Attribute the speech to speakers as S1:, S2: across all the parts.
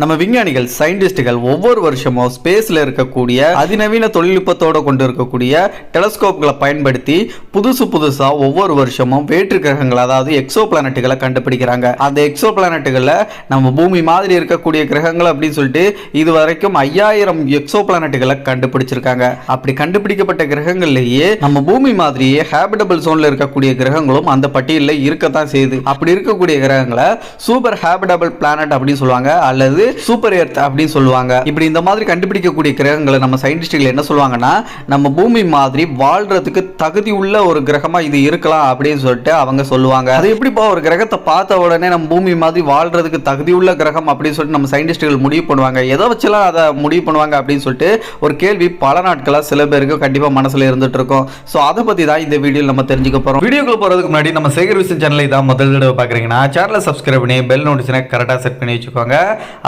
S1: நம்ம விஞ்ஞானிகள் சயின்டிஸ்டுகள் ஒவ்வொரு வருஷமும் ஸ்பேஸில் இருக்கக்கூடிய அதிநவீன தொழில்நுட்பத்தோடு கொண்டு இருக்கக்கூடிய டெலஸ்கோப்களை பயன்படுத்தி புதுசு புதுசாக ஒவ்வொரு வருஷமும் வேற்று கிரகங்கள் அதாவது எக்ஸோ பிளானட்டுகளை கண்டுபிடிக்கிறாங்க. அந்த எக்ஸோ பிளானட்டுகளில் நம்ம பூமி மாதிரி இருக்கக்கூடிய கிரகங்கள் அப்படின்னு சொல்லிட்டு இது வரைக்கும் ஐயாயிரம் எக்ஸோ பிளானட்டுகளை கண்டுபிடிச்சிருக்காங்க. அப்படி கண்டுபிடிக்கப்பட்ட கிரகங்கள்லேயே நம்ம பூமி மாதிரியே ஹேபிடபிள் சோனில் இருக்கக்கூடிய கிரகங்களும் அந்த பட்டியலில் இருக்கத்தான் செய்யுது. அப்படி இருக்கக்கூடிய கிரகங்களை சூப்பர் ஹேபிடபிள் பிளானட் அப்படின்னு சொல்லுவாங்க. அல்லது சூப்பர் எர்த் அப்படின்னு சொல்லுவாங்க. இப்படி இந்த மாதிரி கண்டுபிடிக்கக்கூடிய கிரகங்களை நம்ம சயின்டிஸ்டுகள் என்ன சொல்லுவாங்கன்னா நம்ம பூமி மாதிரி வாழ்றதுக்கு தகுதி உள்ள ஒரு கிரகமா இது இருக்கலாம் அப்படின்னு சொல்லிட்டு அவங்க சொல்லுவாங்க. அது எப்படிப்பா ஒரு கிரகத்தை பார்த்த உடனே நம்ம பூமி மாதிரி வாழ்றதுக்கு தகுதி உள்ள கிரகம் அப்படின்னு சொல்லிட்டு நம்ம சயின்டிஸ்டுகள் முடிவு பண்ணுவாங்க. எதை வச்சுலாம் அதை முடிவு பண்ணுவாங்க அப்படின்னு சொல்லிட்டு ஒரு கேள்வி பல நாட்களா சில பேருக்கு கண்டிப்பா மனசுல இருந்துட்டு இருக்கும். ஸோ அதை பத்தி தான் இந்த வீடியோவில் நம்ம தெரிஞ்சுக்க போறோம். வீடியோக்குள்ள போறதுக்கு முன்னாடி நம்ம சேகர் விசன் சேனலை தான் முதல் தடவை பார்க்குறீங்கன்னா சேனலை சப்ஸ்கிரைப் பண்ணி பெல் நோட்டிஸ்னா கரெக்டாக செட் பண்ணி வச்சுக்கோங்க.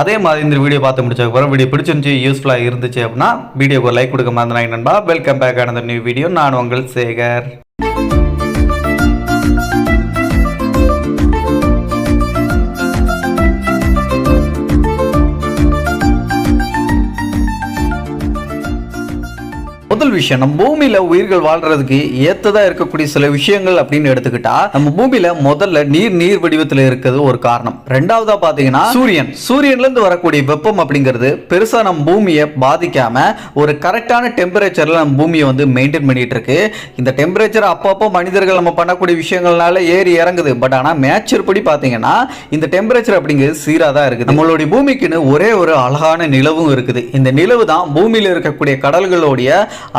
S1: அதே அதே மாதிரி இந்த வீடியோ பார்த்து முடிச்சதுக்கப்புறம் வீடியோ பிடிச்சிருந்துச்சு யூஸ்ஃபுல்லாக இருந்துச்சு அப்படின்னா வீடியோக்கு லைக் கொடுக்க மறந்துடாங்க நண்பா. வெல்கம் பேக் ஆனந்த நியூ வீடியோ நான் உங்கள் சேகர். முதல் விஷயம் நம்ம பூமியில உயிர்கள் வாழ்றதுக்கு ஏத்ததா இருக்கக்கூடிய சில விஷயங்கள் அப்படின்னு எடுத்துக்கிட்டா நம்ம பூமியில முதல்ல நீர் நீர் வடிவத்துல இருக்கிறது ஒரு காரணம். ரெண்டாவதா பாத்தீங்கன்னா சூரியன். சூரியன்ல இருந்து வரக்கூடிய வெப்பம் அப்படிங்கிறது பெருசா நம்ம பூமியை பாதிக்காம ஒரு கரெக்டான டெம்பரேச்சர்ல நம்ம பூமியை வந்து மெயின்டைன் பண்ணிட்டு இருக்கு இந்த டெம்பரேச்சர் அப்பப்போ மனிதர்கள் நம்ம பண்ணக்கூடிய விஷயங்கள்னால ஏறி இறங்குது. பட் ஆனா மேச்சர் படி பாத்தீங்கன்னா இந்த டெம்பரேச்சர் அப்படிங்கிறது சீரா தான் இருக்குது. நம்மளுடைய பூமிக்குன்னு ஒரே ஒரு அழகான நிலவும் இருக்குது. இந்த நிலவு தான் பூமியில இருக்கக்கூடிய கடல்களுடைய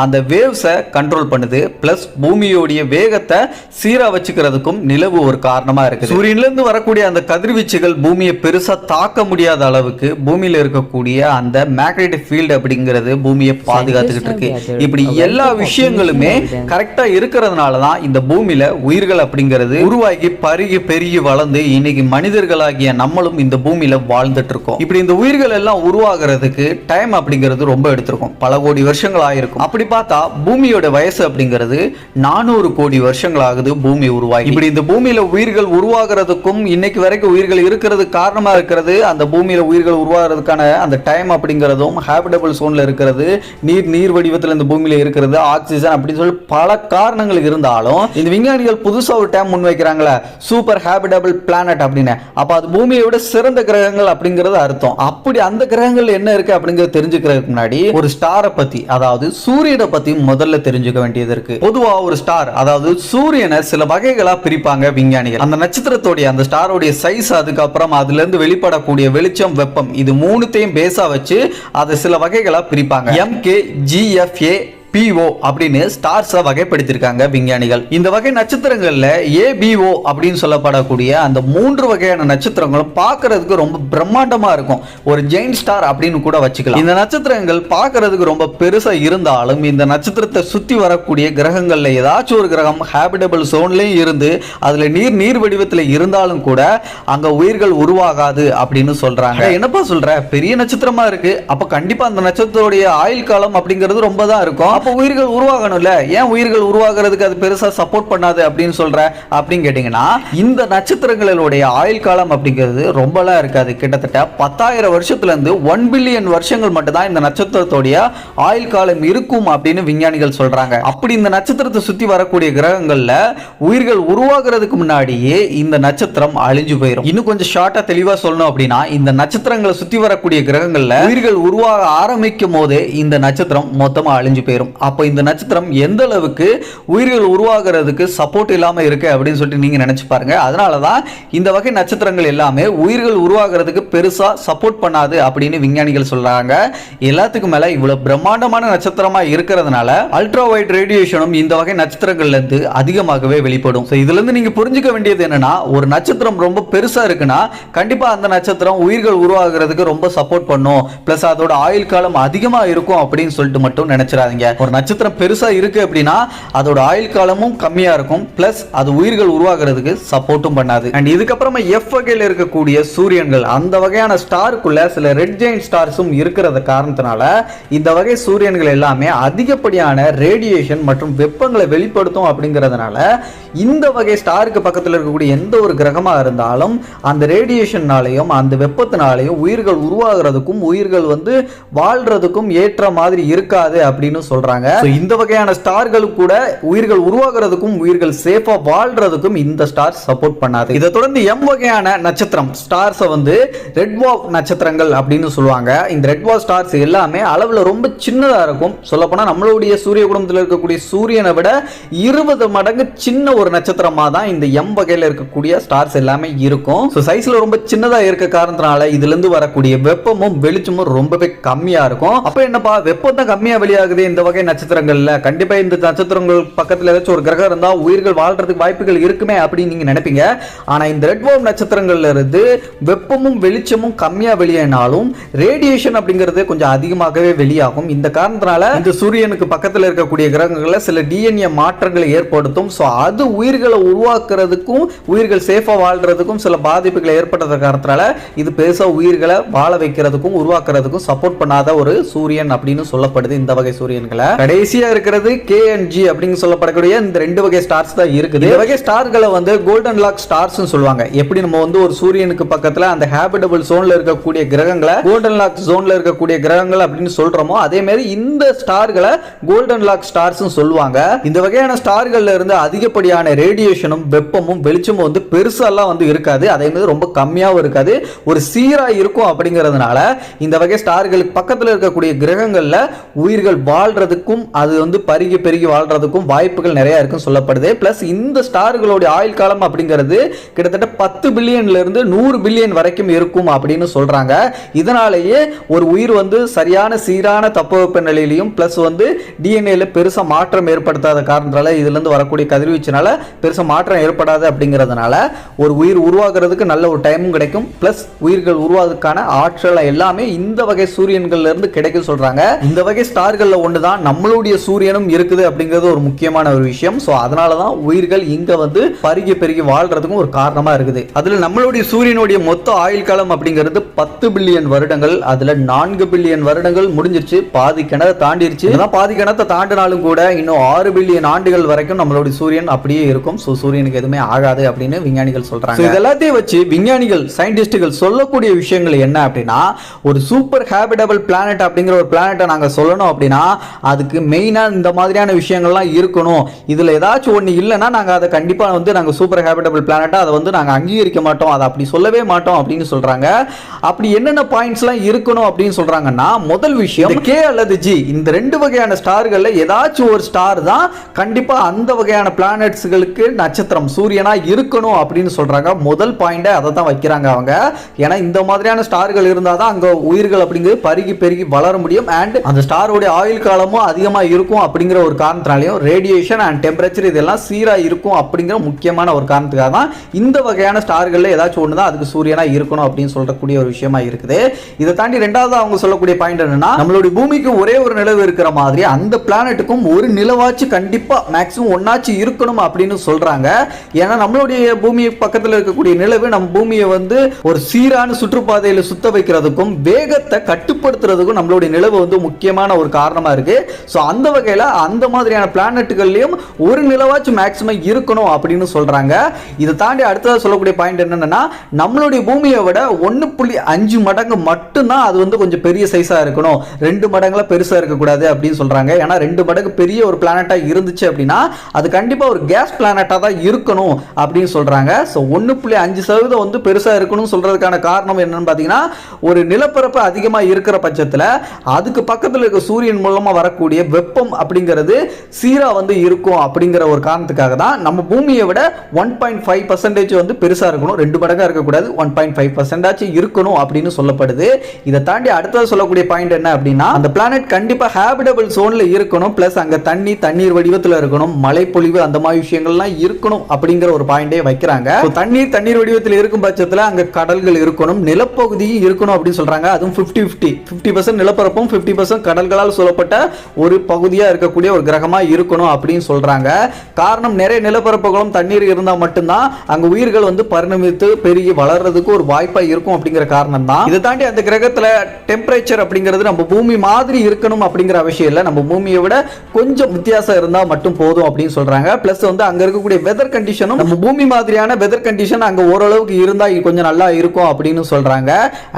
S1: அந்த வேவ்ஸை கண்ட்ரோல் பண்ணுது. ப்ளஸ் பூமியோடைய வேகத்தை சீரா வச்சுக்கிறதுக்கும் நிலவு ஒரு காரணமா இருக்கு சூரியன்ல இருந்து வரக்கூடிய அந்த கதிர்வீச்சுகள் பூமியை பெருசா தாக்க முடியாத அளவுக்கு பூமியில இருக்கக்கூடிய அந்த மேக்னெட்டிக் ஃபீல்டு அப்படிங்கிறது பூமியை பாதுகாத்துக்கிட்டு இருக்கு. இப்படி எல்லா விஷயங்களுமே கரெக்டா இருக்கிறதுனால தான் இந்த பூமியில உயிர்கள் அப்படிங்கிறது உருவாகி பருகி பெருகி வளர்ந்து இன்னைக்கு மனிதர்களாகிய நம்மளும் இந்த பூமியில வாழ்ந்துட்டு இருக்கோம். இப்படி இந்த உயிர்கள் எல்லாம் உருவாகிறதுக்கு டைம் அப்படிங்கிறது ரொம்ப எடுத்திருக்கும். பல கோடி வருஷங்கள் ஆயிருக்கும். அப்படி பார்த்தா பூமியோட வயசு அப்படிங்கிறது நானூறு கோடி வருஷங்கள் ஆகுது பூமி உருவாகி. இப்படி இந்த பூமியில உயிர்கள் உருவாகிறதுக்கும் இன்னைக்கு வரைக்கும் உயிர்கள் இருக்கிறது காரணமா இருக்கிறது அந்த பூமியில உயிர்கள் உருவாகிறதுக்கான அந்த டைம் அப்படிங்கிறதும் ஹேபிடபிள் சோன்ல இருக்கிறது நீர் நீர் வடிவத்தில் இந்த பூமியில இருக்கிறது ஆக்சிஜன் அப்படின்னு சொல்லி பல காரணங்கள் இருந்தாலும் இந்த விஞ்ஞானிகள் புதுசா ஒரு டைம் முன்வைக்கிறாங்களே சூப்பர் ஹேபிடபிள் பிளானட் அப்படின்னு. அப்ப அது பூமியை விட சிறந்த கிரகங்கள் அப்படிங்கிறது அர்த்தம். அப்படி அந்த கிரகங்கள் என்ன இருக்கு அப்படிங்கிறது தெரிஞ்சுக்கிறதுக்கு முன்னாடி ஒரு ஸ்டாரை பத்தி அதாவது சூரியனை பத்தி முதல்ல தெரிஞ்சுக்க வேண்டியது இருக்கு. பொதுவா ஒரு ஸ்டார் அதாவது சூரியனை சில வகைகளா பிரிப்பாங்க விஞ்ஞானிகள். அந்த நட்சத்திரத்தோடைய அந்த ஸ்டாரோடைய சைஸ் அதுக்கப்புறம் அதுல இருந்து வெளிப்படக்கூடிய வெளிச்சம் வெப்பம் இது மூணுத்தையும் பேஸா வச்சு அதை சில வகைகளா பிரிப்பாங்க. எம்கே ஜிஎஃப்ஏ பிஓ அப்படின்னு ஸ்டார்ஸை வகைப்படுத்தியிருக்காங்க விஞ்ஞானிகள். இந்த வகை நட்சத்திரங்கள்ல ஏபிஓ அப்படின்னு சொல்லப்படக்கூடிய அந்த மூன்று வகையான நட்சத்திரங்களும் பார்க்கிறதுக்கு ரொம்ப பிரம்மாண்டமா இருக்கும். ஒரு ஜெயின் ஸ்டார் அப்படின்னு கூட வச்சுக்கலாம். இந்த நட்சத்திரங்கள் பார்க்கிறதுக்கு ரொம்ப பெருசா இருந்தாலும் இந்த நட்சத்திரத்தை சுத்தி வரக்கூடிய கிரகங்கள்ல ஏதாச்சும் ஒரு கிரகம் ஹேபிடபிள் சோன்லயும் இருந்து அதுல நீர் நீர் வடிவத்துல இருந்தாலும் கூட அங்க உயிர்கள் உருவாகாது அப்படின்னு சொல்றாங்க. என்னப்பா சொல்ற? பெரிய நட்சத்திரமா இருக்கு. அப்ப கண்டிப்பா அந்த நட்சத்திரத்துடைய ஆயுள் காலம் அப்படிங்கிறது ரொம்ப தான் இருக்கும். அப்போ உயிர்கள் உருவாகணும்ல. ஏன் உயிர்கள் உருவாகிறதுக்கு அது பெருசாக சப்போர்ட் பண்ணாது அப்படின்னு சொல்கிற அப்படின்னு கேட்டிங்கன்னா இந்த நட்சத்திரங்களுடைய ஆயுள் காலம் அப்படிங்கிறது ரொம்பலாம் இருக்காது. கிட்டத்தட்ட பத்தாயிரம் வருஷத்துலேருந்து ஒன் பில்லியன் வருஷங்கள் மட்டும்தான் இந்த நட்சத்திரத்துடைய ஆயுள் காலம் இருக்கும் அப்படின்னு விஞ்ஞானிகள் சொல்கிறாங்க அப்படி இந்த நட்சத்திரத்தை சுற்றி வரக்கூடிய கிரகங்களில் உயிர்கள் உருவாகிறதுக்கு முன்னாடியே இந்த நட்சத்திரம் அழிஞ்சு போயிடும் இன்னும் கொஞ்சம் ஷார்ட்டாக தெளிவாக சொல்லணும் அப்படின்னா இந்த நட்சத்திரங்களை சுற்றி வரக்கூடிய கிரகங்களில் உயிர்கள் உருவாக ஆரம்பிக்கும் போதே இந்த நட்சத்திரம் மொத்தமாக அழிஞ்சு போயிடும் அப்போ இந்த நட்சத்திரம் எந்த அளவுக்கு உயிர்கள் உருவாகிறதுக்கு சப்போர்ட் இல்லாமல் இருக்கு அப்படின்னு சொல்லிட்டு நீங்கள் நினச்சி பாருங்க. அதனால தான் இந்த வகை நட்சத்திரங்கள் எல்லாமே உயிர்கள் உருவாகிறதுக்கு பெருசாக சப்போர்ட் பண்ணாது அப்படின்னு விஞ்ஞானிகள் சொல்கிறாங்க எல்லாத்துக்கும் மேலே இவ்வளோ பிரம்மாண்டமான நட்சத்திரமாக இருக்கிறதுனால அல்ட்ரா வைட் ரேடியேஷனும் இந்த வகை நட்சத்திரங்கள்லேருந்து அதிகமாகவே வெளிப்படும். ஸோ இதுலேருந்து நீங்கள் புரிஞ்சுக்க வேண்டியது என்னென்னா ஒரு நட்சத்திரம் ரொம்ப பெருசாக இருக்குன்னா கண்டிப்பாக அந்த நட்சத்திரம் உயிர்கள் உருவாகிறதுக்கு ரொம்ப சப்போர்ட் பண்ணும். ப்ளஸ் அதோட ஆயுள் காலம் அதிகமாக இருக்கும் அப்படின்னு சொல்லிட்டு மட்டும் நினச்சிடாதீங்க. ஒரு நட்சத்திரம் பெருசாக இருக்குது அப்படின்னா அதோட ஆயுள் காலமும் கம்மியாக இருக்கும். ப்ளஸ் அது உயிர்கள் உருவாகிறதுக்கு சப்போர்ட்டும் பண்ணாது. அண்ட் இதுக்கப்புறமா எஃப் வகையில் இருக்கக்கூடிய சூரியன்கள் அந்த வகையான ஸ்டாருக்குள்ள சில ரெட் ஜெயின் ஸ்டார்ஸும் இருக்கிறத காரணத்தினால இந்த வகை சூரியன்கள் எல்லாமே அதிகப்படியான ரேடியேஷன் மற்றும் வெப்பங்களை வெளிப்படுத்தும் அப்படிங்கிறதுனால இந்த வகை ஸ்டாருக்கு பக்கத்தில் இருக்கக்கூடிய எந்த ஒரு கிரகமாக இருந்தாலும் அந்த ரேடியேஷன்னாலையும் அந்த வெப்பத்தினாலையும் உயிர்கள் உருவாகிறதுக்கும் உயிர்கள் வந்து வாழ்கிறதுக்கும் ஏற்ற மாதிரி இருக்காது அப்படின்னு சொல்கிறாங்க சொல்றாங்க இந்த வகையான ஸ்டார்கள் கூட உயிர்கள் உருவாகிறதுக்கும் உயிர்கள் சேஃபா வாழ்றதுக்கும் இந்த ஸ்டார் சப்போர்ட் பண்ணாது. இதை தொடர்ந்து எம் வகையான நட்சத்திரம் ஸ்டார்ஸை வந்து ரெட் வாக் நட்சத்திரங்கள் அப்படின்னு சொல்லுவாங்க. இந்த ரெட் வாக் ஸ்டார்ஸ் எல்லாமே அளவுல ரொம்ப சின்னதா இருக்கும். சொல்லப்போனா நம்மளுடைய சூரிய குடும்பத்தில் இருக்கக்கூடிய சூரியனை விட இருபது மடங்கு சின்ன ஒரு நட்சத்திரமா தான் இந்த எம் வகையில இருக்கக்கூடிய ஸ்டார்ஸ் எல்லாமே இருக்கும். ஸோ சைஸ்ல ரொம்ப சின்னதா இருக்க காரணத்தினால இதுல இருந்து வரக்கூடிய வெப்பமும் வெளிச்சமும் ரொம்பவே கம்மியா இருக்கும். அப்ப என்னப்பா வெப்பம் தான் கம்மியா வெளியாகுது இந்த வகை நட்சத்திரங்கள்ல கண்டிப்பா இந்த நட்சத்திரங்கள் பக்கத்துல ஏதாச்சும் ஒரு கிரகம் இருந்தா உயிர்கள் வாழ்றதுக்கு வாய்ப்புகள் இருக்குமே அப்படின்னு நீங்க நினைப்பீங்க. ஆனா இந்த ரெட் வார்ம் நட்சத்திரங்கள்ல இருந்து வெப்பமும் வெளிச்சமும் கம்மியா வெளியேனாலும் ரேடியேஷன் அப்படிங்கிறது கொஞ்சம் அதிகமாகவே வெளியாகும். இந்த காரணத்தினால இந்த சூரியனுக்கு பக்கத்துல இருக்கக்கூடிய கிரகங்கள்ல சில டிஎன்ஏ மாற்றங்களை ஏற்படுத்தும். ஸோ அது உயிர்களை உருவாக்குறதுக்கும் உயிர்கள் சேஃபா வாழ்றதுக்கும் சில பாதிப்புகளை ஏற்படுற காரணத்தினால இது பெருசா உயிர்களை வாழ வைக்கிறதுக்கும் உருவாக்குறதுக்கும் சப்போர்ட் பண்ணாத ஒரு சூரியன் அப்படின்னு சொல்லப்படுது இந்த வகை சூரியன்களை. கடைசியா இருக்கிறது கேஎன்ஜி அப்படின்னு சொல்லப்படக்கூடிய இந்த ரெண்டு வகை ஸ்டார்ஸ் தான் இருக்குது. இந்த வகை ஸ்டார்களை வந்து கோல்டன் லாக் ஸ்டார்ஸ் சொல்லுவாங்க. எப்படி நம்ம வந்து ஒரு சூரியனுக்கு பக்கத்துல அந்த ஹேபிடபிள் ஜோன்ல இருக்கக்கூடிய கிரகங்களை கோல்டன் லாக் ஜோன்ல இருக்கக்கூடிய கிரகங்கள் அப்படின்னு சொல்றோமோ அதே மாதிரி இந்த ஸ்டார்களை கோல்டன் லாக் ஸ்டார்ஸ் சொல்லுவாங்க. இந்த வகையான ஸ்டார்கள்ல இருந்து அதிகப்படியான ரேடியேஷனும் வெப்பமும் வெளிச்சமும் வந்து பெருசாலாம் வந்து இருக்காது. அதே மாதிரி ரொம்ப கம்மியாகவும் இருக்காது. ஒரு சீரா இருக்கும் அப்படிங்கிறதுனால இந்த வகை ஸ்டார்களுக்கு பக்கத்துல இருக்கக்கூடிய கிரகங்கள்ல உயிர்கள் வாழ்றதுக்கும் அது வந்து பருகி பெருகி வாழ்றதுக்கும் வாய்ப்புகள் நிறையா இருக்குன்னு சொல்லப்படுது. ப்ளஸ் இந்த ஸ்டார்களுடைய ஆயுள் காலம் அப்படிங்கிறது கிட்டத்தட்ட பத்து பில்லியன்ல இருந்து நூறு பில்லியன் வரைக்கும் இருக்கும் அப்படின்னு சொல்கிறாங்க இதனாலேயே ஒரு உயிர் வந்து சரியான சீரான தட்பவெப்ப நிலையிலையும் ப்ளஸ் வந்து டிஎன்ஏல பெருசாக மாற்றம் ஏற்படுத்தாத காரணத்தால் இதுலேருந்து வரக்கூடிய கதிர்வீச்சினால பெருசாக மாற்றம் ஏற்படாது அப்படிங்கிறதுனால ஒரு உயிர் உருவாகிறதுக்கு நல்ல ஒரு டைமும் கிடைக்கும். ப்ளஸ் உயிர்கள் உருவாகிறதுக்கான ஆற்றலை எல்லாமே இந்த வகை சூரியன்கள்லேருந்து கிடைக்கும் சொல்கிறாங்க இந்த வகை ஸ்டார்களில் ஒன்று தான் நம்மளுடைய சூரியனும் இருக்குது அப்படிங்கிறது ஒரு முக்கியமான ஒரு விஷயம். ஸோ அதனால தான் உயிர்கள் இங்க வந்து பருகி பெருகி வாழ்றதுக்கும் ஒரு காரணமா இருக்குது. அதுல நம்மளுடைய சூரியனுடைய மொத்த ஆயுள் காலம் அப்படிங்கிறது பத்து பில்லியன் வருடங்கள். அதுல நான்கு பில்லியன் வருடங்கள் முடிஞ்சிருச்சு. பாதி கிணறு தாண்டிருச்சு. இதெல்லாம் பாதி கிணத்தை தாண்டினாலும் கூட இன்னும் ஆறு பில்லியன் ஆண்டுகள் வரைக்கும் நம்மளுடைய சூரியன் அப்படியே இருக்கும். ஸோ சூரியனுக்கு எதுவுமே ஆகாது அப்படின்னு விஞ்ஞானிகள் சொல்றாங்க. இதெல்லாத்தையும் இது எல்லாத்தையும் வச்சு விஞ்ஞானிகள் சயின்டிஸ்டுகள் சொல்லக்கூடிய விஷயங்கள் என்ன அப்படின்னா ஒரு சூப்பர் ஹேபிடபிள் பிளானட் அப்படிங்கிற ஒரு பிளானட்டை நாங்க சொல்லணும் அப்படின்னா அதுக்கு மெயினாக இந்த மாதிரியான விஷயங்கள்லாம் இருக்கணும். இதில் ஏதாச்சும் ஒன்று இல்லைன்னா நாங்கள் அதை கண்டிப்பாக வந்து நாங்கள் சூப்பர் ஹேபிட்டபிள் பிளானட்டாக அதை வந்து நாங்கள் அங்கீகரிக்க மாட்டோம். அதை அப்படி சொல்லவே மாட்டோம் அப்படின்னு சொல்கிறாங்க அப்படி என்னென்ன பாயிண்ட்ஸ்லாம் இருக்கணும் அப்படின்னு சொல்கிறாங்கன்னா முதல் விஷயம் கே அல்லது ஜி இந்த ரெண்டு வகையான ஸ்டார்களில் ஏதாச்சும் ஒரு ஸ்டார் தான் கண்டிப்பாக அந்த வகையான பிளானட்ஸ்களுக்கு நட்சத்திரம் சூரியனாக இருக்கணும் அப்படின்னு சொல்கிறாங்க முதல் பாயிண்டை அதை தான் வைக்கிறாங்க அவங்க. ஏன்னா இந்த மாதிரியான ஸ்டார்கள் இருந்தால் தான் அங்கே உயிர்கள் அப்படிங்கிறது பருகி பெருகி வளர முடியும். அண்ட் அந்த ஸ்டாரோடைய ஆயுள் காலமும் அதிகமாக இருக்கும் அப்படிங்கிற ஒரு காரணத்தினாலையும் ரேடியேஷன் அண்ட் டெம்பரேச்சர் இதெல்லாம் சீராக இருக்கும் அப்படிங்கிற முக்கியமான ஒரு காரணத்துக்காக தான் இந்த வகையான ஸ்டார்களில் ஏதாச்சும் ஒன்று தான் அதுக்கு சூரியனா இருக்கணும் அப்படின்னு சொல்லக்கூடிய ஒரு விஷயமா இருக்குது. இதை தாண்டி ரெண்டாவது அவங்க சொல்லக்கூடிய பாயிண்ட் என்னன்னா நம்மளுடைய பூமிக்கு ஒரே ஒரு நிலவு இருக்கிற மாதிரி அந்த பிளானட்டுக்கும் ஒரு நிலவாச்சு கண்டிப்பாக மேக்ஸிமம் ஒன்னாச்சு இருக்கணும் அப்படின்னு சொல்கிறாங்க ஏன்னா நம்மளுடைய பூமி பக்கத்தில் இருக்கக்கூடிய நிலவு நம்ம பூமியை வந்து ஒரு சீரான சுற்றுப்பாதையில் சுத்த வைக்கிறதுக்கும் வேகத்தை கட்டுப்படுத்துறதுக்கும் நம்மளுடைய நிலவு வந்து முக்கியமான ஒரு காரணமாக இருக்குது ஸோ அந்த வகையில் அந்த மாதிரியான பிளானட்டுகள்லையும் ஒரு நிலவாச்சும் மேக்ஸிமம் இருக்கணும் அப்படின்னு சொல்கிறாங்க இதை தாண்டி அடுத்ததாக சொல்லக்கூடிய பாயிண்ட் என்னென்னா நம்மளுடைய பூமியை விட ஒன்று புள்ளி அஞ்சு மடங்கு மட்டும்தான் அது வந்து கொஞ்சம் பெரிய சைஸாக இருக்கணும். ரெண்டு மடங்குல பெருசாக இருக்கக்கூடாது அப்படின்னு சொல்கிறாங்க ஏன்னா ரெண்டு மடங்கு பெரிய ஒரு பிளானட்டாக இருந்துச்சு அப்படின்னா அது கண்டிப்பாக ஒரு கேஸ் பிளானட்டாக தான் இருக்கணும் அப்படின்னு சொல்கிறாங்க ஸோ ஒன்று புள்ளி அஞ்சு சதவீதம் வந்து பெருசாக இருக்கணும்னு சொல்கிறதுக்கான காரணம் என்னன்னு பார்த்தீங்கன்னா ஒரு நிலப்பரப்பு அதிகமாக இருக்கிற பட்சத்தில் அதுக்கு பக்கத்தில் இருக்க சூரியன் மூலமாக வரக்கூடிய வெப்பம் அப்படிங்கிறது சீரா வந்து இருக்கும் அப்படிங்கிற ஒரு காரணத்துக்காக தான் நம்ம பூமியை விட ஒன் பாயிண்ட் ஃபைவ் பர்சன்டேஜ் வந்து பெருசாக இருக்கணும். ரெண்டு மடங்காக இருக்கக்கூடாது. ஒன் பாயிண்ட் ஃபைவ் பர்சன்டாச்சும் இருக்கணும் அப்படின்னு சொல்லப்படுது. இதை தாண்டி அடுத்தது சொல்லக்கூடிய பாயிண்ட் என்ன அப்படின்னா அந்த பிளானட் கண்டிப்பாக ஹேபிடபிள் சோன்ல இருக்கணும். பிளஸ் அங்க தண்ணி தண்ணீர் வடிவத்தில் இருக்கணும். மழைப்பொழிவு அந்த மாதிரி விஷயங்கள்லாம் இருக்கணும் அப்படிங்கிற ஒரு பாயிண்டே வைக்கிறாங்க. தண்ணீர் தண்ணீர் வடிவத்தில் இருக்கும் பட்சத்தில் அங்க கடல்கள் இருக்கணும். நிலப்பகுதியும் இருக்கணும் அப்படின்னு சொல்றாங்க. அதுவும் ஃபிஃப்டி ஃபிஃப்டி ஃபிஃப்டி பர்சன்ட் நிலப்பரப்பும் ஃபிஃப்டி பர்சன்ட் கடல்களால் சொல்லப்பட்ட ஒரு பகுதியாக இருக்கக்கூடிய ஒரு கிரகமாக இருக்கணும் அப்படின்னு சொல்கிறாங்க காரணம் நிறைய நிலப்பரப்புகளும் தண்ணீர் இருந்தால் மட்டும்தான் அங்கே உயிர்கள் வந்து பரிணமித்து பெருகி வளர்றதுக்கு ஒரு வாய்ப்பாக இருக்கும் அப்படிங்கிற காரணம் தான் இதை தாண்டி அந்த கிரகத்தில் டெம்பரேச்சர் அப்படிங்கிறது நம்ம பூமி மாதிரி இருக்கணும் அப்படிங்கிற அவசியம் இல்லை. நம்ம பூமியை விட கொஞ்சம் வித்தியாசம் இருந்தால் மட்டும் போதும் அப்படின்னு சொல்கிறாங்க ப்ளஸ் வந்து அங்கே இருக்கக்கூடிய வெதர் கண்டிஷனும் நம்ம பூமி மாதிரியான வெதர் கண்டிஷன் அங்கே ஓரளவுக்கு இருந்தால் கொஞ்சம் நல்லா இருக்கும் அப்படின்னு சொல்கிறாங்க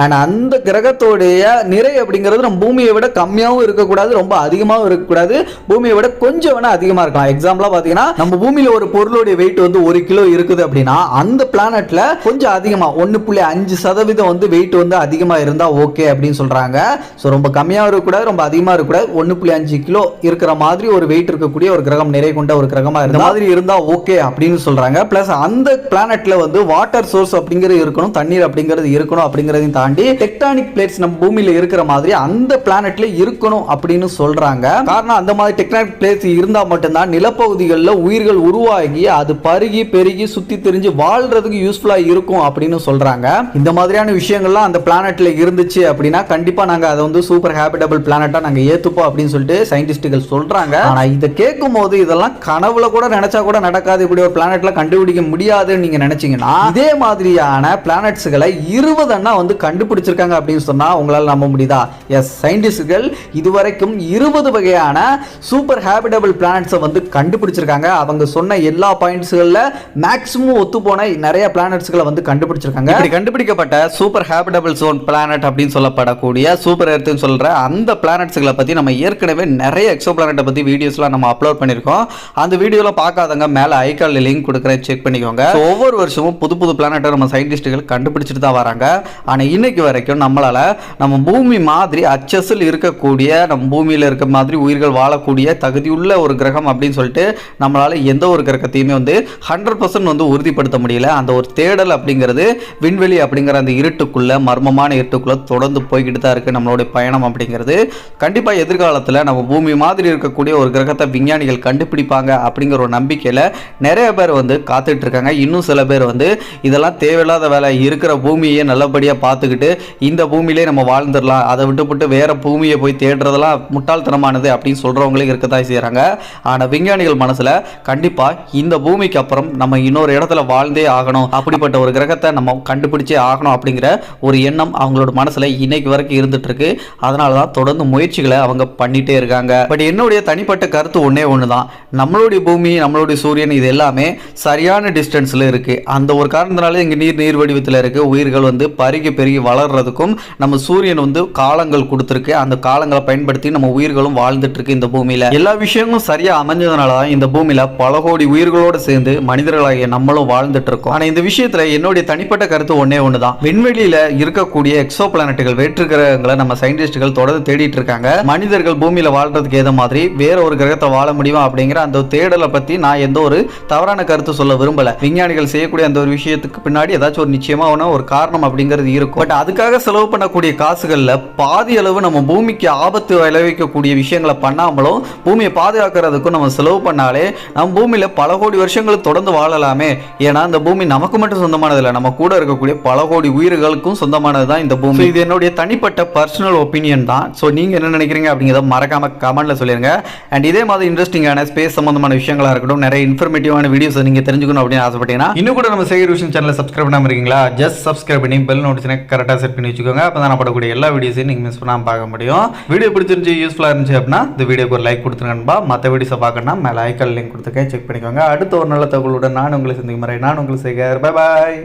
S1: அண்ட் அந்த கிரகத்தோடைய நிறை அப்படிங்கிறது நம்ம பூமியை விட கம்மியாகவும் இருக்கக்கூடாது ரொம்ப அதிகமாகவும் இருக்கக்கூடாது. பூமியை விட கொஞ்சம் வேணா அதிகமா இருக்கலாம். எக்ஸாம்பிளா பாத்தீங்கன்னா நம்ம பூமியில ஒரு பொருளுடைய வெயிட் வந்து ஒரு கிலோ இருக்குது அப்படின்னா அந்த பிளானட்ல கொஞ்சம் அதிகமா ஒன்னு புள்ளி அஞ்சு சதவீதம் வந்து வெயிட் வந்து அதிகமா இருந்தா ஓகே அப்படின்னு சொல்றாங்க. ஸோ ரொம்ப கம்மியா இருக்கக்கூடாது ரொம்ப அதிகமா இருக்கக்கூடாது. ஒன்னு புள்ளி அஞ்சு கிலோ இருக்கிற மாதிரி ஒரு வெயிட் இருக்கக்கூடிய ஒரு கிரகம் நிறை கொண்ட ஒரு கிரகமா இருந்த மாதிரி இருந்தா ஓகே அப்படின்னு சொல்றாங்க. பிளஸ் அந்த பிளானட்ல வந்து வாட்டர் சோர்ஸ் அப்படிங்கிறது இருக்கணும் தண்ணீர் அப்படிங்கிறது இருக்கணும் அப்படிங்கிறதையும் தாண்டி டெக்டானிக் பிளேட்ஸ் நம்ம பூமியில இருக்கிற மாதிரி அந்த பிளானட்ல இருக்கணும் அப்படின்னு சொல்றாங்க. காரணம் அந்த மாதிரி டெக்டானிக் பிளேஸ் இருந்தால் மட்டும்தான் நிலப்பகுதிகளில் உயிர்கள் உருவாகி அது பருகி பெருகி சுத்தி தெரிஞ்சு வாழ்றதுக்கு யூஸ்ஃபுல்லா இருக்கும் அப்படின்னு சொல்றாங்க. இந்த மாதிரியான விஷயங்கள்லாம் அந்த பிளானட்ல இருந்துச்சு அப்படின்னா கண்டிப்பா நாங்க அதை வந்து சூப்பர் ஹேபிட்டபிள் பிளானட்டா நாங்க ஏத்துப்போம் அப்படின்னு சொல்லிட்டு சயின்டிஸ்டுகள் சொல்றாங்க. ஆனா இதை கேட்கும் போது இதெல்லாம் கனவுல கூட நினைச்சா கூட நடக்காது. இப்படி ஒரு பிளானட்ல கண்டுபிடிக்க முடியாதுன்னு நீங்க நினைச்சீங்கன்னா இதே மாதிரியான பிளானட்ஸ்களை இருபது அண்ணா வந்து கண்டுபிடிச்சிருக்காங்க அப்படின்னு சொன்னா உங்களால் நம்ப முடியுதா? எஸ் சயின்டிஸ்டுகள் இதுவரைக்கும் இருபது வகையான சூப்பர் ஹேபிடபிள் பிளானட்ஸை வந்து கண்டுபிடிச்சிருக்காங்க. அவங்க சொன்ன எல்லா பாயிண்ட்ஸ்களில் மேக்ஸிமம் ஒத்து போன நிறைய பிளானட்ஸ்களை வந்து கண்டுபிடிச்சிருக்காங்க. இப்படி கண்டுபிடிக்கப்பட்ட சூப்பர் ஹேபிடபிள் சோன் பிளானட் அப்படின்னு சொல்லப்படக்கூடிய சூப்பர் எர்த்துன்னு சொல்கிற அந்த பிளானட்ஸ்களை பற்றி நம்ம ஏற்கனவே நிறைய எக்ஸோ பிளானட்டை பற்றி வீடியோஸ்லாம் நம்ம அப்லோட் பண்ணியிருக்கோம். அந்த வீடியோல பார்க்காதவங்க மேலே ஐக்கால் லிங்க் கொடுக்குறேன் செக் பண்ணிக்கோங்க. ஒவ்வொரு வருஷமும் புது புது பிளானட்டை நம்ம சயின்டிஸ்ட்டுகள் கண்டுபிடிச்சிட்டு தான் வராங்க. ஆனால் இன்னைக்கு வரைக்கும் நம்மளால் நம்ம பூமி மாதிரி அச்சஸில் இருக்கக்கூடிய நம்ம பூமியில் இருக்க மாதிரி உயிர்கள் வாழக்கூடிய தகுதியுள்ள ஒரு கிரகம் அப்படின்னு சொல்லிட்டு நம்மளால் எந்த ஒரு கிரகத்தையுமே வந்து ஹண்ட்ரட் பர்சன்ட் வந்து உறுதிப்படுத்த முடியல. அந்த ஒரு தேடல் அப்படிங்கிறது விண்வெளி அப்படிங்கிற அந்த இருட்டுக்குள்ளே மர்மமான இருட்டுக்குள்ளே தொடர்ந்து போய்கிட்டு தான் இருக்குது நம்மளுடைய பயணம் அப்படிங்கிறது. கண்டிப்பாக எதிர்காலத்தில் நம்ம பூமி மாதிரி இருக்கக்கூடிய ஒரு கிரகத்தை விஞ்ஞானிகள் கண்டுபிடிப்பாங்க அப்படிங்கிற ஒரு நம்பிக்கையில் நிறைய பேர் வந்து காத்துட்டு இருக்காங்க. இன்னும் சில பேர் வந்து இதெல்லாம் தேவையில்லாத வேலை இருக்கிற பூமியை நல்லபடியாக பார்த்துக்கிட்டு இந்த பூமியிலே நம்ம வாழ்ந்துடலாம். அதை விட்டுவிட்டு வேறு பூமியை போய் தேடுறதெல்லாம் முட்டாள்தனமானது அப்படின்னு சொல்றவங்களும் இருக்கத்தான் செய்கிறாங்க ஆனால் விஞ்ஞானிகள் மனசுல கண்டிப்பா இந்த பூமிக்கு அப்புறம் நம்ம இன்னொரு இடத்துல வாழ்ந்தே ஆகணும். அப்படிப்பட்ட ஒரு கிரகத்தை நம்ம கண்டுபிடிச்சே ஆகணும் அப்படிங்கிற ஒரு எண்ணம் அவங்களோட மனசில் இன்னைக்கு வரைக்கும் இருந்துட்டு இருக்கு அதனால தான் தொடர்ந்து முயற்சிகளை அவங்க பண்ணிகிட்டே இருக்காங்க. பட் என்னுடைய தனிப்பட்ட கருத்து ஒன்றே ஒன்று தான் நம்மளுடைய பூமி நம்மளுடைய சூரியன் இது எல்லாமே சரியான டிஸ்டன்ஸ்ல இருக்கு. அந்த ஒரு காரணத்தினால இங்க நீர் நீர் வடிவத்தில் இருக்கு. உயிர்கள் வந்து பருகி பெருகி வளர்றதுக்கும் நம்ம சூரியன் வந்து காலங்கள் கொடுத்துருக்கு. அந்த காலங்களை பயன்படுத்தி நம்ம உயிர்கள் உயிர்களும் வாழ்ந்துட்டு இருக்கு இந்த பூமியில. எல்லா விஷயங்களும் சரியா அமைஞ்சதுனால தான் இந்த பூமியில பல கோடி உயிர்களோடு சேர்ந்து மனிதர்களாகிய நம்மளும் வாழ்ந்துட்டு இருக்கோம் ஆனா இந்த விஷயத்துல என்னுடைய தனிப்பட்ட கருத்து ஒன்னே ஒண்ணுதான். விண்வெளியில இருக்கக்கூடிய எக்ஸோ பிளானட்டுகள் வேற்று கிரகங்களை நம்ம சயின்டிஸ்டுகள் தொடர்ந்து தேடிட்டு இருக்காங்க மனிதர்கள் பூமியில வாழ்றதுக்கு ஏத மாதிரி வேற ஒரு கிரகத்தை வாழ முடியுமா அப்படிங்கிற அந்த தேடலை பத்தி நான் எந்த ஒரு தவறான கருத்து சொல்ல விரும்பல. விஞ்ஞானிகள் செய்யக்கூடிய அந்த ஒரு விஷயத்துக்கு பின்னாடி ஏதாச்சும் ஒரு நிச்சயமான ஒரு காரணம் அப்படிங்கிறது இருக்கும். பட் அதுக்காக செலவு பண்ணக்கூடிய காசுகள்ல பாதி அளவு நம்ம பூமிக்கு ஆபத்து விளைவிக்கக்கூடிய விஷயங்களை பண்ணாமலும் பூமியை பாதுகாக்கிறதுக்கும் நம்ம செலவு பண்ணாலே நம்ம பூமியில் பல கோடி வருஷங்கள் தொடர்ந்து வாழலாமே. ஏன்னா இந்த பூமி நமக்கு மட்டும் சொந்தமானது இல்லை நம்ம கூட இருக்கக்கூடிய பல கோடி உயிர்களுக்கும் சொந்தமானது தான் இந்த பூமி. இது என்னுடைய தனிப்பட்ட பர்சனல் ஒப்பீனியன் தான். ஸோ நீங்கள் என்ன நினைக்கிறீங்க அப்படிங்கிறத மறக்காம கமெண்ட்ல சொல்லிடுங்க அண்ட் இதே மாதிரி இன்ட்ரெஸ்டிங்கான ஸ்பேஸ் சம்பந்தமான விஷயங்களாக இருக்கட்டும் நிறைய இன்ஃபர்மேட்டிவான வீடியோஸ் நீங்கள் தெரிஞ்சுக்கணும் அப்படின்னு ஆசைப்பட்டீங்கன்னா இன்னும் கூட நம்ம சேகர் விஷயம் சேனலை சப்ஸ்கிரைப் பண்ணாமல் இருக்கீங்களா? ஜஸ்ட் சப்ஸ்கிரைப் பண்ணி பெல் நோட்டிஃபிகேஷன் கரெக்டாக செட் பண்ணி வச்சுக்கோங்க. அப்போ தான் படக்கூடிய எல்லா வீடியோஸையும் நீங்கள் மிஸ் பண்ணாமல் பார்க்க முடியும். வீடியோ பிடிச்சிருந்து யூஸ்ஃபுல்லாக இருந்துச்சு அப்படின்னா இந்த வீடியோக்கு ஒரு லைக் கொடுத்துருங்கன்பா மற்ற வீடியோஸை பார்க்கணும்னா மேலே ஐக்கால் லிங்க் கொடுத்துருக்கேன். செக் பண்ணிக்கோங்க. அடுத்த ஒரு நல்ல தகவலுடன் நான் உங்களை சந்திக்கும் முறை நான் உங்களை சேர்க்கிறேன் பாய்